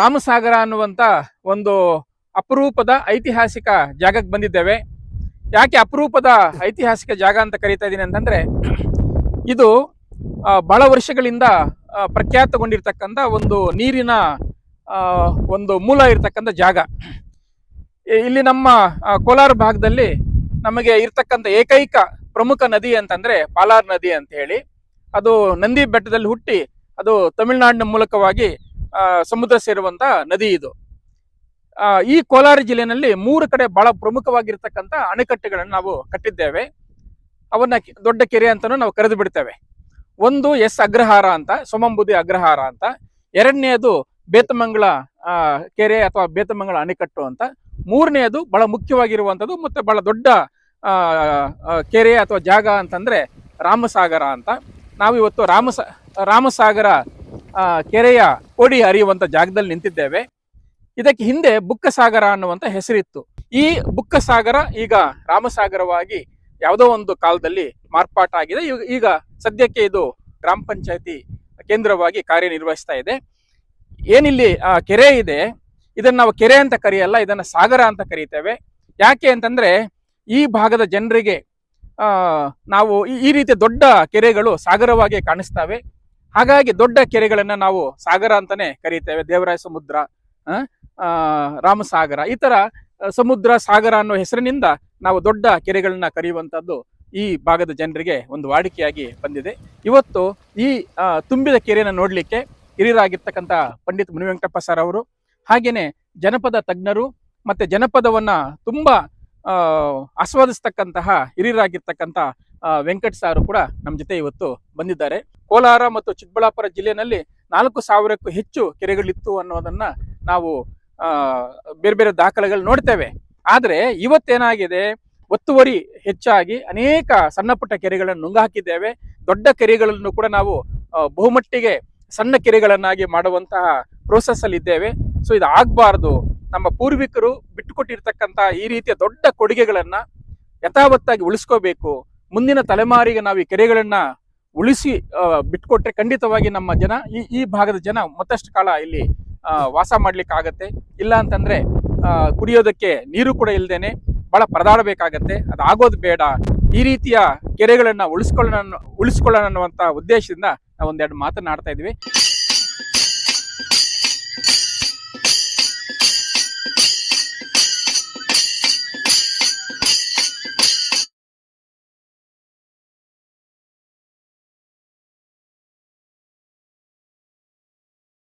ರಾಮಸಾಗರ ಅನ್ನುವಂತ ಒಂದು ಅಪರೂಪದ ಐತಿಹಾಸಿಕ ಜಾಗಕ್ಕೆ ಬಂದಿದ್ದೇವೆ. ಯಾಕೆ ಅಪರೂಪದ ಐತಿಹಾಸಿಕ ಜಾಗ ಅಂತ ಕರೀತಾ ಇದ್ದೀನಿ ಅಂತಂದ್ರೆ, ಇದು ಬಹಳ ವರ್ಷಗಳಿಂದ ಪ್ರಖ್ಯಾತಗೊಂಡಿರ್ತಕ್ಕಂಥ ಒಂದು ನೀರಿನ ಒಂದು ಮೂಲ ಇರತಕ್ಕಂಥ ಜಾಗ. ಇಲ್ಲಿ ನಮ್ಮ ಕೋಲಾರ ಭಾಗದಲ್ಲಿ ನಮಗೆ ಇರ್ತಕ್ಕಂಥ ಏಕೈಕ ಪ್ರಮುಖ ನದಿ ಅಂತಂದ್ರೆ ಪಾಲಾರ್ ನದಿ ಅಂತ ಹೇಳಿ, ಅದು ನಂದಿ ಬೆಟ್ಟದಲ್ಲಿ ಹುಟ್ಟಿ ಅದು ತಮಿಳುನಾಡಿನ ಮೂಲಕವಾಗಿ ಸಮುದ್ರ ಸೇರುವಂತ ನದಿ ಇದು. ಈ ಕೋಲಾರ ಜಿಲ್ಲೆಯಲ್ಲಿ ಮೂರು ಕಡೆ ಬಹಳ ಪ್ರಮುಖವಾಗಿರ್ತಕ್ಕಂಥ ಅಣೆಕಟ್ಟೆಗಳನ್ನು ನಾವು ಕಟ್ಟಿದ್ದೇವೆ. ಅವನ್ನ ದೊಡ್ಡ ಕೆರೆ ಅಂತಾನು ನಾವು ಕರೆದು ಬಿಡ್ತೇವೆ. ಒಂದು ಎಸ್ ಅಗ್ರಹಾರ ಅಂತ, ಸೋಮಂಬುದಿ ಅಗ್ರಹಾರ ಅಂತ. ಎರಡನೆಯದು ಬೇತಮಂಗಳ ಕೆರೆ ಅಥವಾ ಬೇತಮಂಗಳ ಅಣೆಕಟ್ಟು ಅಂತ. ಮೂರನೆಯದು ಬಹಳ ಮುಖ್ಯವಾಗಿರುವಂಥದ್ದು ಮತ್ತೆ ಬಹಳ ದೊಡ್ಡ ಕೆರೆ ಅಥವಾ ಜಾಗ ಅಂತಂದ್ರೆ ರಾಮಸಾಗರ ಅಂತ. ನಾವು ಇವತ್ತು ರಾಮಸ, ರಾಮಸಾಗರ ಕೆರೆಯ ಕೊಡಿ ಹರಿಯುವಂಥ ಜಾಗದಲ್ಲಿ ನಿಂತಿದ್ದೇವೆ. ಇದಕ್ಕೆ ಹಿಂದೆ ಬುಕ್ಕಸಾಗರ ಅನ್ನುವಂತ ಹೆಸರಿತ್ತು. ಈ ಬುಕ್ಕಸಾಗರ ಈಗ ರಾಮಸಾಗರವಾಗಿ ಯಾವುದೋ ಒಂದು ಕಾಲದಲ್ಲಿ ಮಾರ್ಪಾಟಾಗಿದೆ. ಈಗ- ಈಗ ಸದ್ಯಕ್ಕೆ ಇದು ಗ್ರಾಮ ಪಂಚಾಯತಿ ಕೇಂದ್ರವಾಗಿ ಕಾರ್ಯನಿರ್ವಹಿಸ್ತಾ ಇದೆ. ಏನಿಲ್ಲಿ ಕೆರೆ ಇದೆ, ಇದನ್ನು ನಾವು ಕೆರೆ ಅಂತ ಕರೆಯಲ್ಲ, ಇದನ್ನು ಸಾಗರ ಅಂತ ಕರೀತೇವೆ. ಯಾಕೆ ಅಂತಂದ್ರೆ ಈ ಭಾಗದ ಜನರಿಗೆ ನಾವು ಈ- ರೀತಿಯ ದೊಡ್ಡ ಕೆರೆಗಳು ಸಾಗರವಾಗಿ ಕಾಣಿಸ್ತವೆ. ಹಾಗಾಗಿ ದೊಡ್ಡ ಕೆರೆಗಳನ್ನ ನಾವು ಸಾಗರ ಅಂತಾನೆ ಕರೀತೇವೆ. ದೇವರಾಯ ಸಮುದ್ರ ರಾಮಸಾಗರ, ಈ ತರ ಸಮುದ್ರ, ಸಾಗರ ಅನ್ನೋ ಹೆಸರಿನಿಂದ ನಾವು ದೊಡ್ಡ ಕೆರೆಗಳನ್ನ ಕರೆಯುವಂತದ್ದು ಈ ಭಾಗದ ಜನರಿಗೆ ಒಂದು ವಾಡಿಕೆಯಾಗಿ ಬಂದಿದೆ. ಇವತ್ತು ಈ ತುಂಬಿದ ಕೆರೆಯನ್ನು ನೋಡ್ಲಿಕ್ಕೆ ಹಿರಿಯರಾಗಿರ್ತಕ್ಕಂಥ ಪಂಡಿತ್ ಮುನಿವೆಂಕಟಪ್ಪ ಸರ್ ಅವರು, ಹಾಗೇನೆ ಜನಪದ ತಜ್ಞರು ಮತ್ತೆ ಜನಪದವನ್ನ ತುಂಬಾ ಆಸ್ವಾದಿಸ್ತಕ್ಕಂತಹ, ಹಿರಿಯರಾಗಿರ್ತಕ್ಕಂಥ ವೆಂಕಟ್ ಸಾರು ಕೂಡ ನಮ್ಮ ಜೊತೆ ಇವತ್ತು ಬಂದಿದ್ದಾರೆ. ಕೋಲಾರ ಮತ್ತು ಚಿಕ್ಕಬಳ್ಳಾಪುರ ಜಿಲ್ಲೆಯಲ್ಲಿ ನಾಲ್ಕು ಸಾವಿರಕ್ಕೂ ಹೆಚ್ಚು ಕೆರೆಗಳಿತ್ತು ಅನ್ನೋದನ್ನ ನಾವು ಬೇರೆ ಬೇರೆ ದಾಖಲೆಗಳು ನೋಡ್ತೇವೆ. ಆದರೆ ಇವತ್ತೇನಾಗಿದೆ? ಒತ್ತುವರಿ ಹೆಚ್ಚಾಗಿ ಅನೇಕ ಸಣ್ಣಪುಟ್ಟ ಕೆರೆಗಳನ್ನು ನುಂಗಾಕಿದ್ದೇವೆ. ದೊಡ್ಡ ಕೆರೆಗಳನ್ನು ಕೂಡ ನಾವು ಬಹುಮಟ್ಟಿಗೆ ಸಣ್ಣ ಕೆರೆಗಳನ್ನಾಗಿ ಮಾಡುವಂತಹ ಪ್ರೋಸೆಸ್ ಅಲ್ಲಿ ಇದ್ದೇವೆ ಸೊ ಇದು ಆಗ್ಬಾರ್ದು ನಮ್ಮ ಪೂರ್ವಿಕರು ಬಿಟ್ಟುಕೊಟ್ಟಿರ್ತಕ್ಕಂತ ಈ ರೀತಿಯ ದೊಡ್ಡ ಕೊಡುಗೆಗಳನ್ನ ಯಥಾವತ್ತಾಗಿ ಉಳಿಸ್ಕೋಬೇಕು. ಮುಂದಿನ ತಲೆಮಾರಿಗೆ ನಾವು ಈ ಕೆರೆಗಳನ್ನ ಉಳಿಸಿ ಬಿಟ್ಕೊಟ್ರೆ ಖಂಡಿತವಾಗಿ ನಮ್ಮ ಜನ, ಈ ಈ ಭಾಗದ ಜನ ಮತ್ತಷ್ಟು ಕಾಲ ಇಲ್ಲಿ ವಾಸ ಮಾಡ್ಲಿಕ್ಕೆ ಆಗತ್ತೆ ಇಲ್ಲ ಅಂತಂದ್ರೆ ಕುಡಿಯೋದಕ್ಕೆ ನೀರು ಕೂಡ ಇಲ್ಲದೇನೆ ಬಹಳ ಪರದಾಡಬೇಕಾಗತ್ತೆ. ಅದಾಗೋದು ಬೇಡ. ಈ ರೀತಿಯ ಕೆರೆಗಳನ್ನ ಉಳಿಸ್ಕೊಳ್ಳೋಣ ಉಳಿಸ್ಕೊಳ್ಳೋಣ ಅನ್ನುವಂತ ಉದ್ದೇಶದಿಂದ ನಾವು ಒಂದೆರಡು ಮಾತನಾಡ್ತಾ ಇದೀವಿ